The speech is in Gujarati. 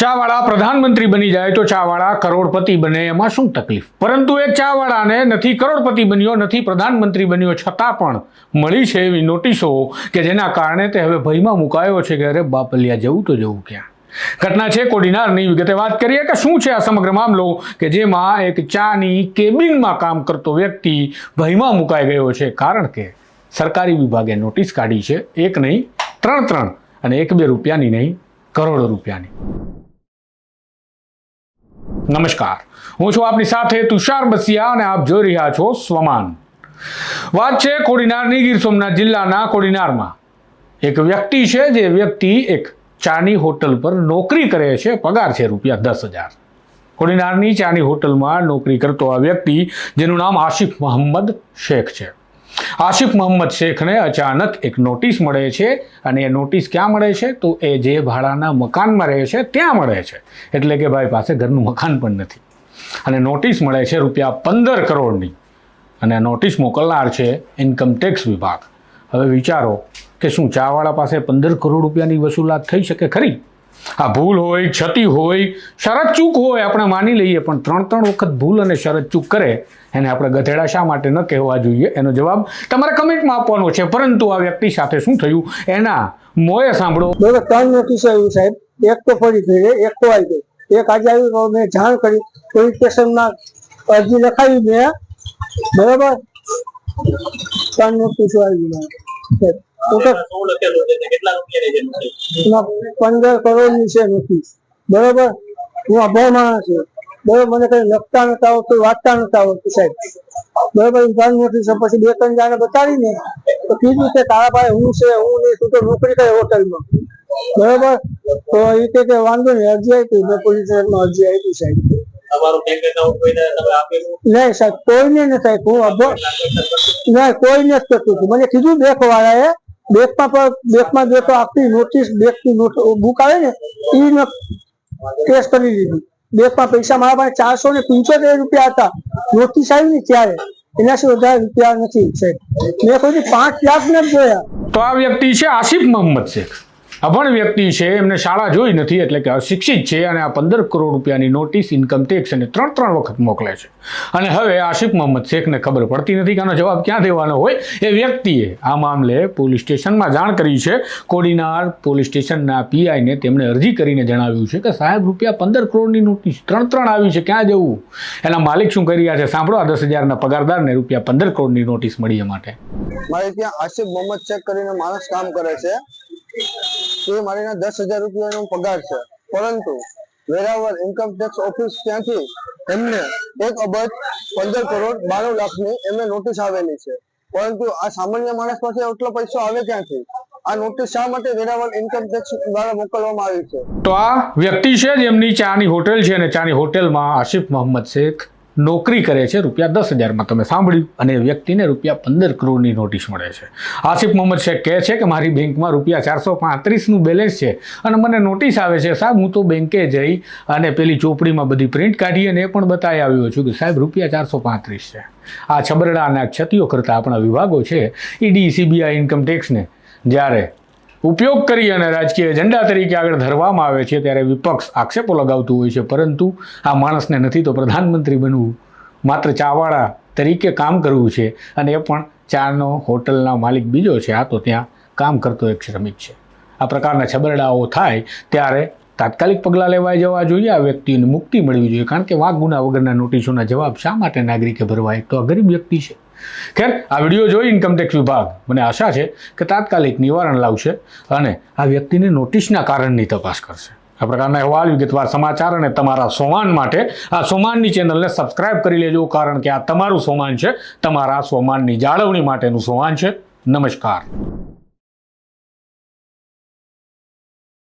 ચાવાળા પ્રધાનમંત્રી બની જાય તો ચાવાળા કરોડપતિ બને, એમાં શું તકલીફ? પરંતુ એ ચાવાળાને નથી કરોડપતિ બન્યો, નથી પ્રધાનમંત્રી બન્યો, છતાં પણ મળી છે એવી નોટિસો કે જેના કારણે તે હવે ભયમાં મુકાયો છે કે અરે બાપલિયા જવું તો જવું ક્યાં? ઘટના છે કોડીનારની. વિગતે વાત કરીએ કે શું છે આ સમગ્ર મામલો કે જેમાં એક ચાની કેબિનમાં કામ કરતો વ્યક્તિ ભયમાં મુકાઈ ગયો છે. કારણ કે સરકારી વિભાગે નોટિસ કાઢી છે, એક નહીં, ત્રણ ત્રણ અને એક બે રૂપિયાની નહીં, કરોડો રૂપિયાની. નમસ્કાર. હું છું આપની સાથે તુષાર બસિયા અને આપ જોઈ રહ્યા છો સ્વમાન. વાત છે કોડીનારની ગીર સોમનાથ જિલ્લાના કોડીનારમાં. એક વ્યક્તિ છે જે વ્યક્તિ એક ચાની હોટલ પર નોકરી કરે છે, પગાર છે રૂપિયા દસ હજાર. કોડીનારની ચાની હોટલમાં નોકરી કરતો આ વ્યક્તિ, જેનું નામ આશિફ મોહમ્મદ શેખ છે. આશિફ મોહમ્મદ શેખને અચાનક એક નોટિસ મળે છે અને એ નોટિસ ક્યાં મળે છે? તો એ જે ભાડાના મકાનમાં રહે છે, ત્યાં મળે છે. એટલે કે ભાઈ પાસે ઘરનું મકાન પણ નથી. અને નોટિસ મળે છે રૂપિયા પંદર કરોડની. અને નોટિસ મોકલનાર છે ઇન્કમ ટેક્સ વિભાગ. હવે વિચારો કે શું ચાવાળા પાસે પંદર કરોડ રૂપિયાની વસૂલાત થઈ શકે ખરી? આ ભૂલ હોય ક્ષતિ હોય શરત ચૂક હોય આપણે માની લઈએ પણ ત્રણ ત્રણ વખત ભૂલ અને શરત ચૂક કરે એને આપણે ગધેડા શા માટે ન કહેવા જોઈએ? એનો જવાબ તમારે કમેન્ટમાં આપવાનો છે. પરંતુ આ વ્યક્તિ સાથે શું થયું? એના મોએ સાંભળો. બરાબર ત્રણ નોટિસ આવ્યું સાહેબ. એક તો ફરી ગઈ છે, એક તો આવી ગઈ. એક આજે આવી મેં જાણ કરી. પોલીસ સ્ટેશનમાં અરજી લખાવી મેં. બરાબર? ત્રણ નોટિસો આવી ગઈ પંદર કરોડની છે નોટિસ બરોબર? હું અભાવ માણસ છું. બરોબર? મને કઈ લખતા નતા આવતું વાંચતા નતા સાહેબ. બરોબર? પછી બે ત્રણ જાણે બતાવીને તો કીધું કે તારા ભાઈ હું છે હું નહીં તું તો નોકરી કરે હોટલમાં. બરોબર? તો એ કહે કે વાંધો નહીં અરજી આપી મેં પોલીસ સ્ટેશનમાં અરજી આપી સાહેબ. નહીં સાહેબ કોઈને નથી આપ્યું હું અભાવ ના કોઈને જ કરતું મને કીધું બેંક વાળાએ બેંકમાં પણ બેંકમાં જે તો આખી નોટિસ બેંકની બુક આવે ને એ કેસ કરી દીધી. બેંકમાં પૈસા મારા પાસે ચારસો ને પંચોતેર રૂપિયા હતા. નોટિસ આવી ને ત્યારે. એનાથી વધારે રૂપિયા નથી, સાહેબ. મેં કોઈ પાંચ લાખ ને જોયા. તો આ વ્યક્તિ છે આસિફ મોહમ્મદ શેખ. અભણ વ્યક્તિ છે, એમને શાળા જોઈ નથી એટલે કે અશિક્ષિત છે અને આ પંદર કરોડ રૂપિયાની નોટિસ ઇન્કમ ટેક્સ અને ત્રણ ત્રણ વખત મોકલે છે. અને હવે આશિફ મોહમ્મદ શેખને ખબર પડતી નથી કે આનો જવાબ ક્યાં દેવાનો હોય. એ વ્યક્તિએ આ મામલે પોલીસ સ્ટેશનમાં જાણ કરી છે. કોડીનાર પોલીસ સ્ટેશનના પીઆઈને તેમણે અરજી કરીને જણાવ્યું છે કે સાહેબ, રૂપિયા પંદર કરોડની નોટિસ ત્રણ ત્રણ આવી છે, ક્યાં જવું? એના માલિક શું કરી રહ્યા છે? સાંભળો આ દસ હજારના પગારદારને રૂપિયા પંદર કરોડની નોટિસ મળી એ માટે. મારે ત્યાં આશિફ મોહમ્મદ શેખ કરીને માણસ કામ કરે છે. એ મારી દસ હજાર રૂપિયાનો પગાર છે. પરંતુ વેરાવળ ઇન્કમ ટેક્સ ઓફિસ ત્યાંથી એમને એક અબજ પંદર કરોડ બાણું લાખની એમને નોટિસ આવેલી છે. પરંતુ આ સામાન્ય માણસ પાસે એટલો પૈસો આવે ક્યાંથી? આ નોટિસ શા માટે વેરાવળ ઇન્કમ ટેક્સ દ્વારા મોકલવામાં આવી છે? તો આ વ્યક્તિ છે જેમની ચાની હોટેલ છે અને ચાની હોટેલમાં આસિફ મોહમ્મદ શેખ નોકરી કરે છે, રૂપિયા દસ હજારમાં. તમે સાંભળ્યું? અને વ્યક્તિને રૂપિયા પંદર કરોડની નોટિસ મળે છે. આસિફ મોહમ્મદ શેખ કહે છે કે, મારી બેંકમાં રૂપિયા ચારસો પાંત્રીસનું બેલેન્સ છે અને મને નોટિસ આવે છે, સાહેબ, હું તો બેંકે જઈ અને પેલી ચોપડીમાં બધી પ્રિન્ટ કાઢી અને એ પણ બતાવી આવ્યો છું કે, સાહેબ, રૂપિયા ચારસો પાંત્રીસ છે. આ છબરડા અને આ ક્ષતિઓ કરતા આપણા વિભાગો છે, ઈડી, સીબીઆઈ, ઇન્કમ ટેક્સને જ્યારે ઉપયોગ કરી અને રાજકીય એજન્ડા તરીકે આગળ ધરવામાં આવે છે ત્યારે વિપક્ષ આક્ષેપો લગાવતું હોય છે, પરંતુ આ માણસને નથી તો પ્રધાનમંત્રી બનવું. માત્ર ચાવાળા તરીકે કામ કરવું છે અને એ પણ ચાનો હોટલના માલિક બીજો છે, આ તો ત્યાં કામ કરતો એક શ્રમિક છે. આ પ્રકારના છબરડાઓ થાય ત્યારે તાત્કાલિક પગલાં લેવાઈ જવા જોઈએ, આ વ્યક્તિને મુક્તિ મળવી જોઈએ. કારણ કે વાંક ગુના વગરના નોટિસોના જવાબ શા માટે નાગરિકે ભરવા? એક તો આ ગરીબ વ્યક્તિ છે. ખેર, આ વીડિયો જોઈ ઇન્કમટેક્સ વિભાગ. મને આશા છે કે તાત્કાલિક નિવારણ લાવશે અને આ વ્યક્તિને નોટિસના કારણની તપાસ કરશે. આ પ્રકારના અહેવાલ, વિગતવાર સમાચાર અને તમારા સોમાન માટે આ સોમાનની ચેનલને સબસ્ક્રાઇબ કરી લેજો, કારણ કે આ તમારું સોમાન છે. તમારા સોમાનની જાળવણી માટેનું સોમાન છે. નમસ્કાર.